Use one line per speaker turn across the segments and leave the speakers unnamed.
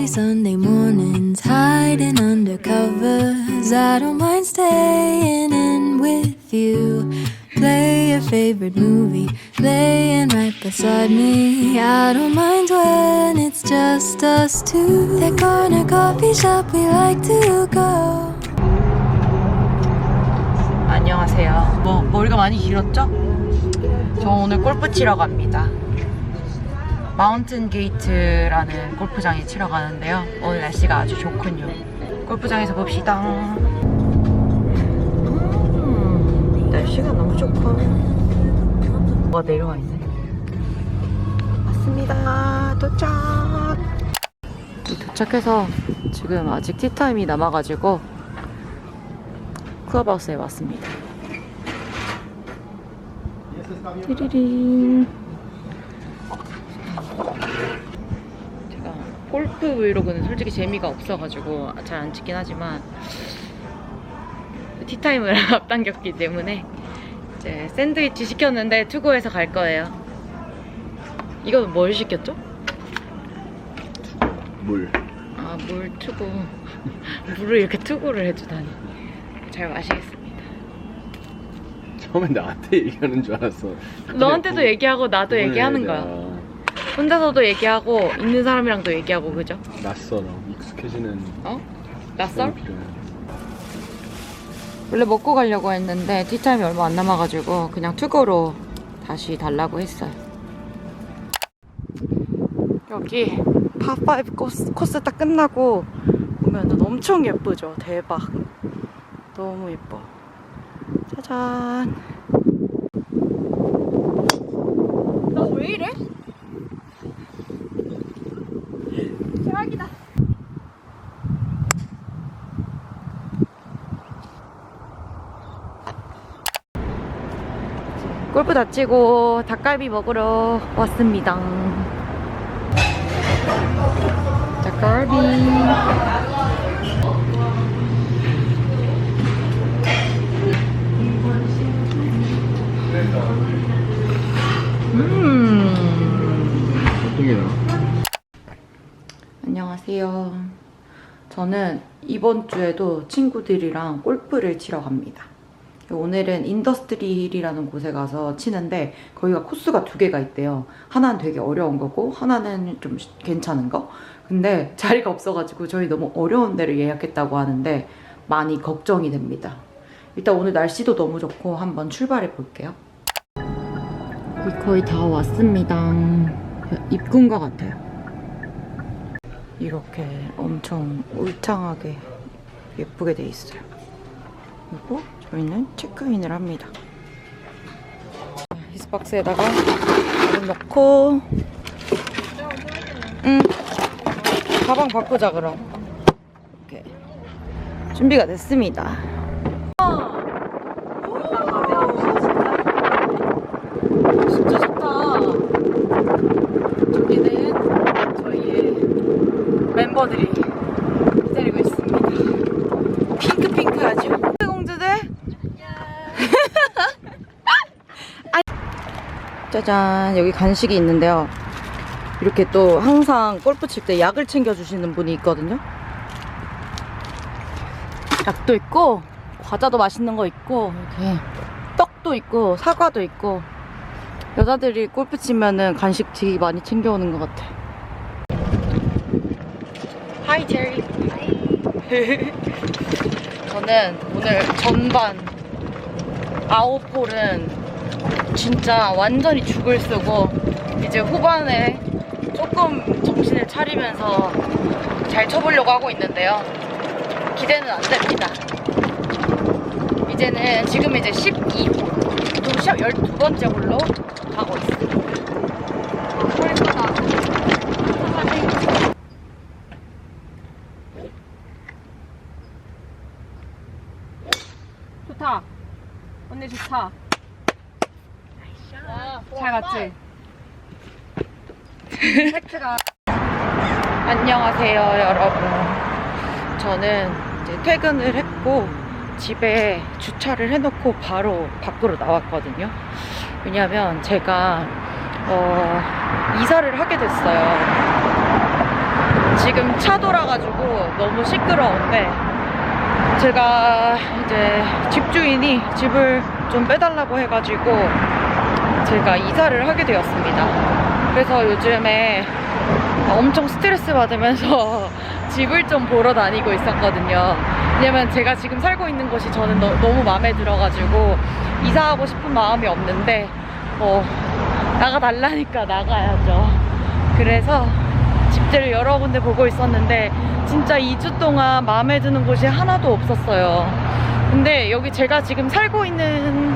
lazy Sunday mornings, hiding under covers. I don't mind staying in with you. Play your favorite movie, laying right beside me. I don't mind when it's just us two. That corner coffee shop we like to go.
안녕하세요. 뭐 머리가 많이 길었죠? 저 오늘 골프 치러 갑니다. 마운틴 게이트라는 골프장에 치러 가는데요. 오늘 날씨가 아주 좋군요. 골프장에서 봅시다. 음, 날씨가 너무 좋고. 뭐가 내려와 있네. 왔습니다. 도착. 도착해서 지금 아직 티타임이 남아가지고 클럽하우스에 왔습니다. 띠리링. 제가 골프 브이로그는 솔직히 재미가 없어가지고 잘 안 찍긴 하지만 티타임을 앞당겼기 때문에 이제 샌드위치 시켰는데 투고해서 갈 거예요. 이건 뭘 시켰죠?
물.
아, 물 투고. 물을 이렇게 투고를 해주다니. 잘 마시겠습니다.
처음에 나한테 얘기하는 줄 알았어.
너한테도 얘기하고 나도 얘기하는 거야. 혼자서도 얘기하고 있는 사람이랑도 얘기하고 그죠?
낯설어. 익숙해지는
어? 낯설?
필요해.
원래 먹고 가려고 했는데 티타임이 얼마 안 남아가지고 그냥 투고로 다시 달라고 했어요. 여기 파5 코스, 코스 딱 끝나고 보면 엄청 예쁘죠? 대박. 너무 예뻐. 짜잔. 나 왜 이래? 대박이다. 골프 다치고 닭갈비 먹으러 왔습니다. 닭갈비. 음. 안녕하세요. 저는 이번 주에도 친구들이랑 골프를 치러 갑니다. 오늘은 인더스트리 힐이라는 곳에 가서 치는데 거기가 코스가 두 개가 있대요. 하나는 되게 어려운 거고 하나는 좀 시- 괜찮은 거. 근데 자리가 없어가지고 저희 너무 어려운 데를 예약했다고 하는데 많이 걱정이 됩니다. 일단 오늘 날씨도 너무 좋고 한번 출발해 볼게요. 거의 다 왔습니다. 입구인 것 같아요. 이렇게 엄청 울창하게 예쁘게 돼 있어요. 그리고 저희는 체크인을 합니다. 히스박스에다가 물 넣고 응 가방 바꾸자 그럼 이렇게 준비가 됐습니다. 진짜 좋다. 저기는 저희의 멤버들이 기다리고 있습니다. 핑크핑크하죠? 공주들? 아. 짜잔 여기 간식이 있는데요. 이렇게 또 항상 골프 칠 때 약을 챙겨주시는 분이 있거든요. 약도 있고 과자도 맛있는 거 있고 이렇게 떡도 있고 사과도 있고 여자들이 골프 치면은 간식 되게 많이 챙겨오는 것 같아. 하이 제리. 저는 오늘 전반 아홉 홀은 진짜 완전히 죽을 쓰고 이제 후반에 조금 정신을 차리면서 잘 쳐보려고 하고 있는데요. 기대는 안 됩니다. 이제는 지금 이제 12홀, 또 시합 12번째 홀로 가고 있습니다. 홀 예쁘다. 좋다. 언니 좋다. 잘 맞지? 팩트가. 안녕하세요, 여러분. 저는 이제 퇴근을 했고 집에 주차를 해놓고 바로 밖으로 나왔거든요. 왜냐면 제가 어, 이사를 하게 됐어요. 지금 차 돌아가지고 너무 시끄러운데 제가 이제 집주인이 집을 좀 빼달라고 해가지고 제가 이사를 하게 되었습니다. 그래서 요즘에 엄청 스트레스 받으면서 집을 좀 보러 다니고 있었거든요. 왜냐면 제가 지금 살고 있는 곳이 저는 너, 무 마음에 들어가지고 이사하고 싶은 마음이 없는데 어, 나가달라니까 나가야죠. 그래서 집들을 여러 군데 보고 있었는데 진짜 2주 동안 마음에 드는 곳이 하나도 없었어요. 근데 여기 제가 지금 살고 있는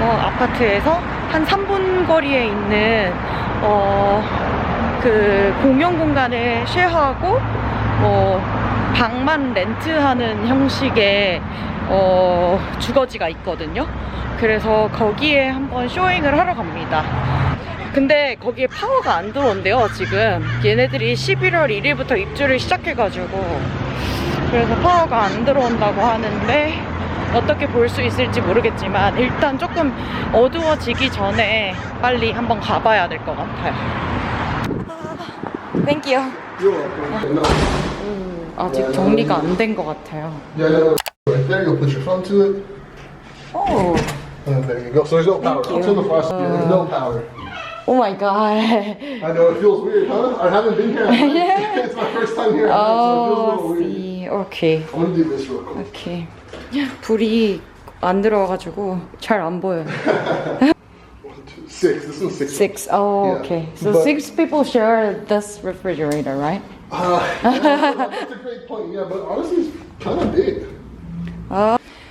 어, 아파트에서 한 3분 거리에 있는 어, 그 공용 공간을 쉐어하고 뭐 방만 렌트하는 형식의 어, 주거지가 있거든요. 그래서 거기에 한번 쇼잉을 하러 갑니다. 근데 거기에 파워가 안 들어온대요, 지금. 얘네들이 11월 1일부터 입주를 시작해가지고. 그래서 파워가 안 들어온다고 하는데, 어떻게 볼 수 있을지 모르겠지만, 일단 조금 어두워지기 전에 빨리 한번 가봐야 될 것 같아요.
welcome. No.
아직 정리가 안 된 것 같아요.
Yeah, there. You'll put your phone to it,
오,
and there you go. So there's no power.
Thank
Until
you.
the faucet, yeah, there's no power.
오 마이 갓.
I know it feels weird, huh? I haven't been here. it's my first time here, so it feels a
오,
little weird.
씨. 오케이.
I'm gonna do this real quick.
오케이. 불이 안 들어와가지고 잘 안 보여요.
Six. This one's six.
Six. Oh,
Yeah.
okay. So
But-
six people share this refrigerator, right?
Uh, yeah, that's a great point. Yeah, but honestly, it's kind of big.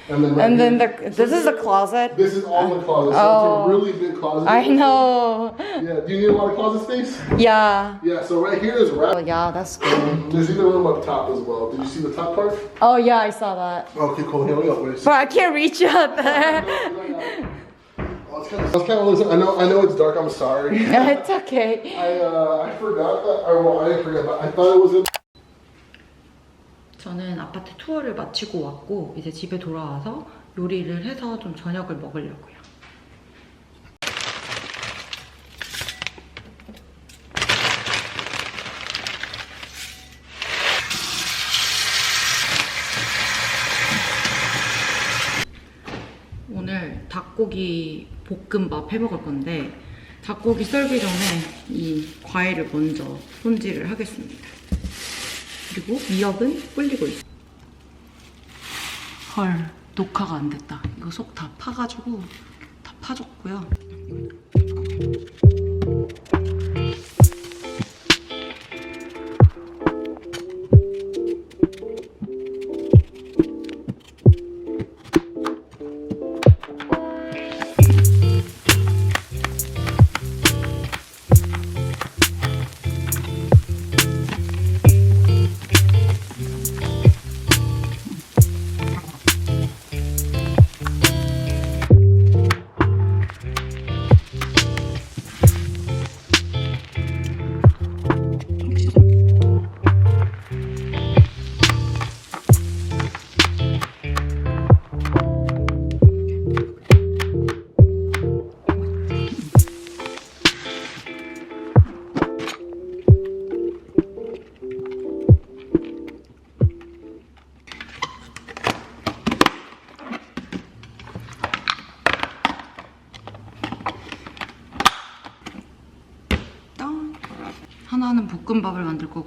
Oh.
And then, right
And then the this is the closet.
This is all the closet. So
Oh.
it's a really big closet.
I know.
Yeah. Do you need a lot of closet space?
Yeah.
Yeah. So right here is
Oh,
wrap.
yeah, that's good.
There's even room up top as well. Did you see the top part?
Oh, yeah, I saw that.
Okay, cool. Here we go.
But I can't reach up there.
Oh, it's kind of, I kind of. I know, I know it's dark. I'm sorry.
it's okay.
I, uh, I forgot that. Or, well, I didn't forget, but I thought it was in.
저는 아파트 투어를 마치고 왔고 이제 집에 돌아와서 요리를 해서 좀 저녁을 먹으려고요. 오늘 닭고기 볶음밥 해 먹을 건데 닭고기 썰기 전에 이 과일을 먼저 손질을 하겠습니다. 그리고 미역은 불리고 있어. 헐, 녹화가 안 됐다. 이거 속 다 파가지고 다 파졌고요.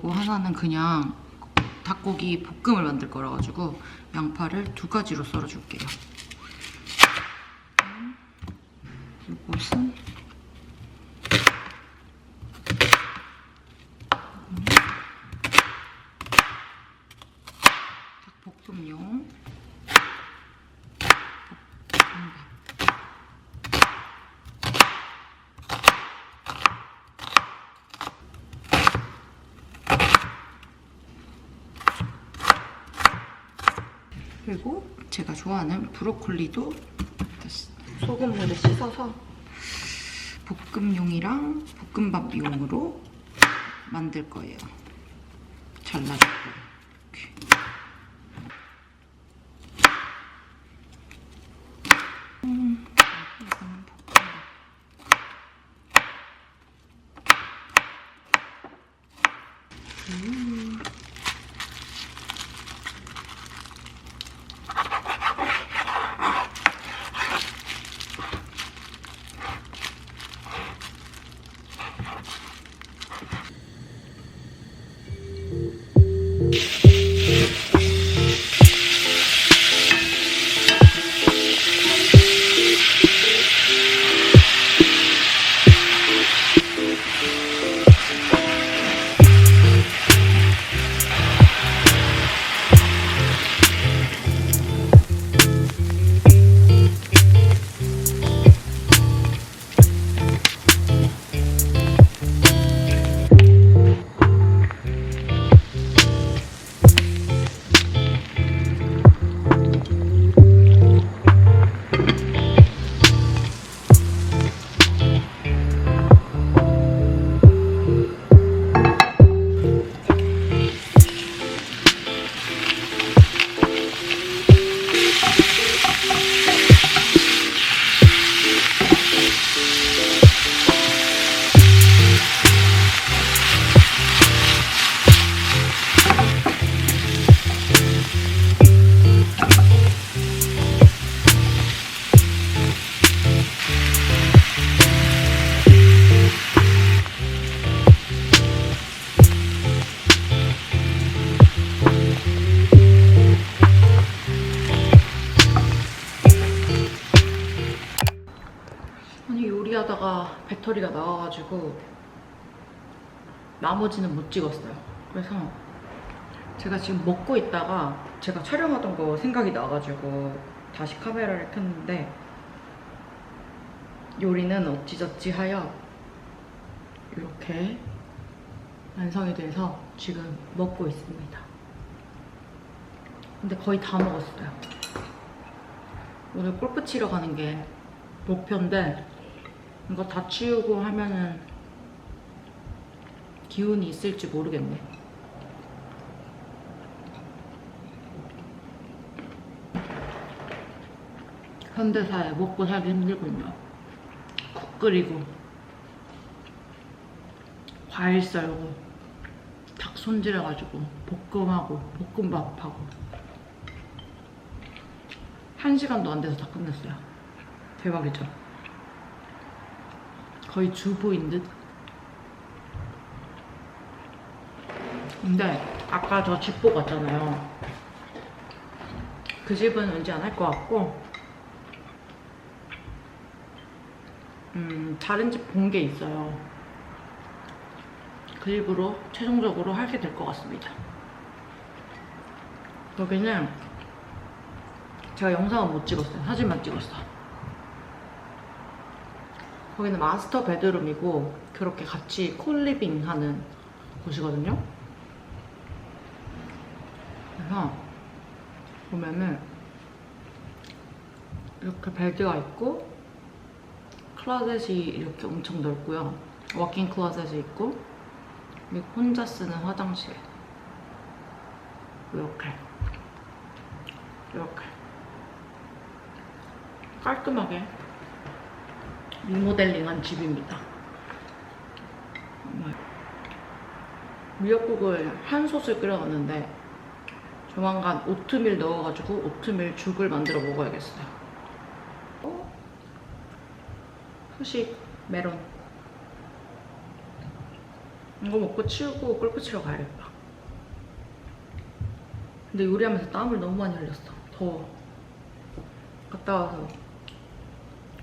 거고 하나는 그냥 닭고기 볶음을 만들 거라 가지고 양파를 두 가지로 썰어 줄게요. 이것은 닭볶음용 그리고 제가 좋아하는 브로콜리도 소금물에 씻어서? 볶음용이랑 볶음밥용으로 만들 거예요. 이 배터리가 나와가지고 나머지는 못 찍었어요. 그래서 제가 지금 먹고 있다가 제가 촬영하던 거 생각이 나가지고 다시 카메라를 켰는데 요리는 어찌저찌 하여 이렇게 완성이 돼서 지금 먹고 있습니다. 근데 거의 다 먹었어요. 오늘 골프 치러 가는 게 목표인데 이거 다 치우고 하면은 기운이 있을지 모르겠네. 현대사에 먹고 살기 힘들군요. 국 끓이고 과일 썰고 닭 손질해가지고 볶음하고 볶음밥하고 한 시간도 안 돼서 다 끝냈어요. 대박이죠? 거의 주부인 듯. 근데 아까 저 집 보고 왔잖아요. 그 집은 왠지 안 할 것 같고, 음, 다른 집 본 게 있어요. 그 집으로 최종적으로 하게 될 것 같습니다. 여기는 제가 영상은 못 찍었어요. 사진만 찍었어. 거기는 마스터 베드룸이고 그렇게 같이 콜리빙 하는 곳이거든요. 그래서 보면은 이렇게 베드가 있고 클로젯이 이렇게 엄청 넓고요. 워킹 클로젯이 있고 그리고 혼자 쓰는 화장실 이렇게 이렇게 깔끔하게 리모델링한 집입니다. 미역국을 한 솥을 끓여놨는데 조만간 오트밀 넣어가지고 오트밀 죽을 만들어 먹어야겠어요. 어? 후식 메론. 이거 먹고 치우고 골프 치러 가야겠다. 근데 요리하면서 땀을 너무 많이 흘렸어. 더워. 갔다 와서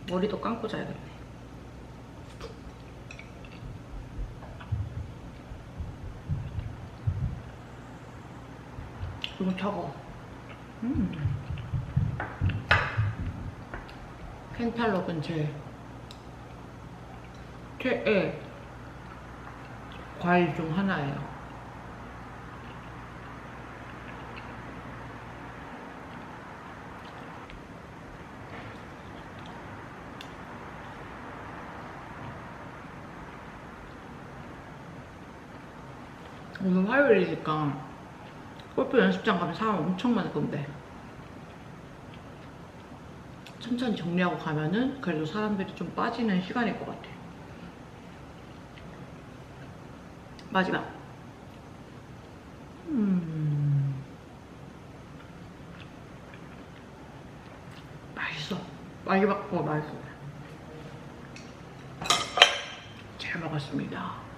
머리도 감고 자야겠네. 너무 차가워. 음. 켄탈럭은 제 최애 과일 중 하나예요. 오늘 화요일이니까 골프 연습장 가면 사람 엄청 많을 건데 천천히 정리하고 가면은 그래도 사람들이 좀 빠지는 시간일 것 같아. 마지막. 음. 맛있어. 마지막 거 맛있어. 잘 먹었습니다.